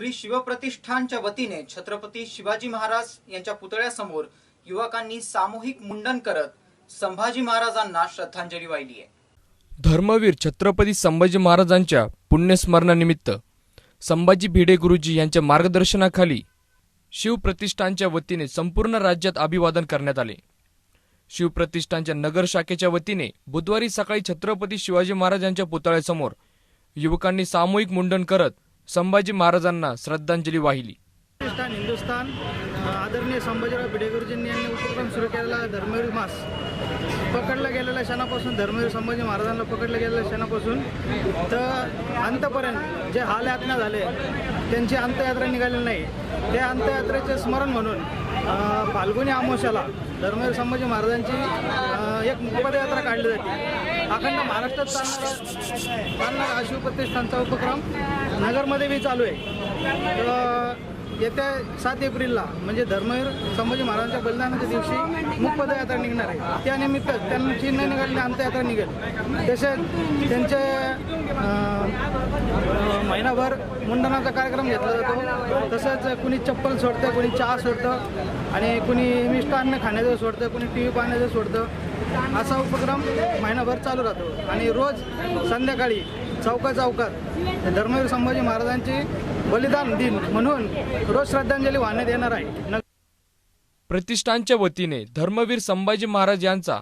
श्री शिवप्रतिष्ठानच्या वतीने छत्रपती शिवाजी महाराज यांच्या पुतळ्यासमोर युवकांनी सामूहिक मुंडन करत संभाजी महाराजांना श्रद्धांजली वाहिली आहे. धर्मवीर छत्रपती संभाजी महाराजांच्या पुण्यस्मरणानिमित्त संभाजी भिडे गुरुजी यांच्या मार्गदर्शनाखाली शिवप्रतिष्ठानच्या वतीने संपूर्ण राज्यात अभिवादन करण्यात आले. शिवप्रतिष्ठानच्या नगर शाखेच्या वतीने बुधवारी सकाळी छत्रपती शिवाजी महाराजांच्या पुतळ्यासमोर युवकांनी सामूहिक मुंडन करत संभाजी महाराजांना श्रद्धांजली वाहिली. हिंदुस्थान आदरणीय संभाजीराव बिडेगुरुजींनी यांनी उपक्रम सुरू केलेला धर्मवीर मास. पकडला गेलेल्या क्षणापासून धर्मवीर संभाजी महाराजांना पकडल्या गेलेल्या क्षणापासून तर अंतपर्यंत जे हाल यातना झाले त्यांची अंत्ययात्रा निघालेली नाही. त्या अंत्ययात्रेचे स्मरण म्हणून फाल्गुनी अमावस्याला धर्मवीर संभाजी महाराजांची एक पदयात्रा काढली जाते. अखंड महाराष्ट्रात चालणारा चालणारा हा शिवप्रतिष्ठानचा उपक्रम नगरमध्ये बी चालू आहे. तर येत्या सात एप्रिलला म्हणजे धर्मवीर संभाजी महाराजांच्या बलिदानाच्या दिवशी मुख पदयात्रा निघणार आहे. त्यानिमित्त त्यांची न निघालेली यात्रा निघेल. तसेच त्यांचे महिनाभर मुंडनाचा कार्यक्रम घेतला जातो. तसंच कुणी चप्पल सोडतं कुणी चहा सोडतं आणि कुणी मिष्टान्न खाण्याचं सोडतं कुणी टी व्ही पाहण्याचं सोडतं. असा उपक्रम महिनाभर चालू राहतो. आणि रोज संध्याकाळी चौका चौकात धर्मवीर संभाजी महाराजांची बलिदान दिन म्हणून रोज श्रद्धांजली वाहण्यात येणार आहे. प्रतिष्ठानच्या वतीने धर्मवीर संभाजी महाराज यांचा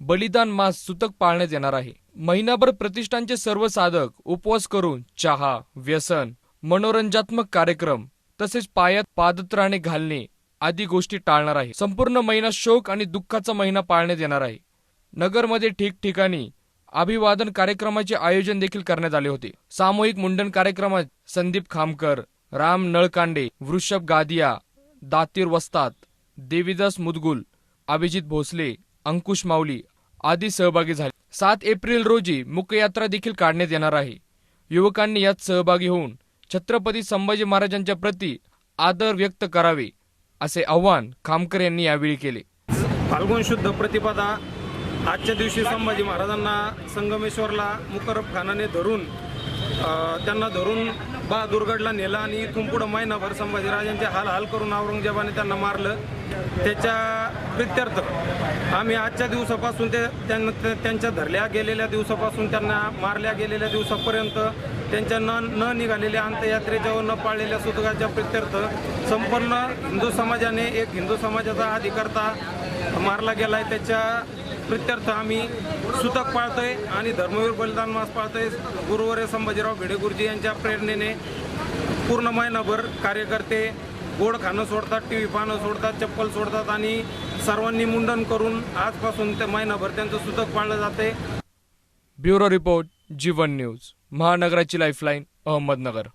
बलिदान मास सुतक पाळण्यात येणार आहे. महिनाभर प्रतिष्ठानचे सर्व साधक उपवास करून चहा व्यसन मनोरंजात्मक कार्यक्रम तसेच पायात पादत्राणे घालणे आदी गोष्टी टाळणार आहे. संपूर्ण महिना शोक आणि दुःखाचा महिना पाळण्यात येणार आहे. नगरमध्ये ठिकठिकाणी अभिवादन कार्यक्रमाचे आयोजन देखील करण्यात आले होते. सामूहिक मुंडन कार्यक्रमात संदीप खामकर राम नळकांडे वृषभ गादिया दातीर वस्तात देवीदास मुदगुल अभिजित भोसले अंकुश माऊली आदी सहभागी झाले. सात एप्रिल रोजी मुखयात्रा देखील काढण्यात येणार आहे. युवकांनी यात सहभागी होऊन छत्रपती संभाजी महाराजांच्या प्रती आदर व्यक्त करावे असे आवाहन खामकर यांनी यावेळी केले. फाल्गुन शुद्ध प्रतिपदा आजच्या दिवशी संभाजी महाराजांना संगमेश्वरला मुकरब खानाने धरून त्यांना धरून बहादूरगडला नेला आणि इथून पुढं महिनाभर संभाजीराजांचे हाल हाल करून औरंगजेबाने त्यांना मारलं. त्याच्या प्रित्यर्थ आम्ही आजच्या दिवसापासून ते त्यांना त्यांच्या धरल्या गेलेल्या दिवसापासून त्यांना मारल्या गेलेल्या दिवसापर्यंत त्यांच्या न न निघालेल्या अंत्ययात्रेच्या व न पाळलेल्या सुतकाच्या प्रित्यर्थ संपूर्ण हिंदू समाजाने एक हिंदू समाजाचा अधिकारता मारला गेलाय. त्याच्या प्रित्यर्थ आम्ही सुतक पाळतोय आणि धर्मवीर बलिदान मास पाळतोय. गुरुवारे संभाजीराव भिडे गुरुजी यांच्या प्रेरणेने पूर्ण महिनाभर कार्यकर्ते गोड खाणं सोडतात टी व्ही पाहणं सोडतात चप्पल सोडतात आणि सर्वांनी मुंडन करून आजपासून ते महिनाभर त्यांचं सुतक पाळलं जाते ब्युरो रिपोर्ट जीवन न्यूज महानगराची लाईफलाईन अहमदनगर.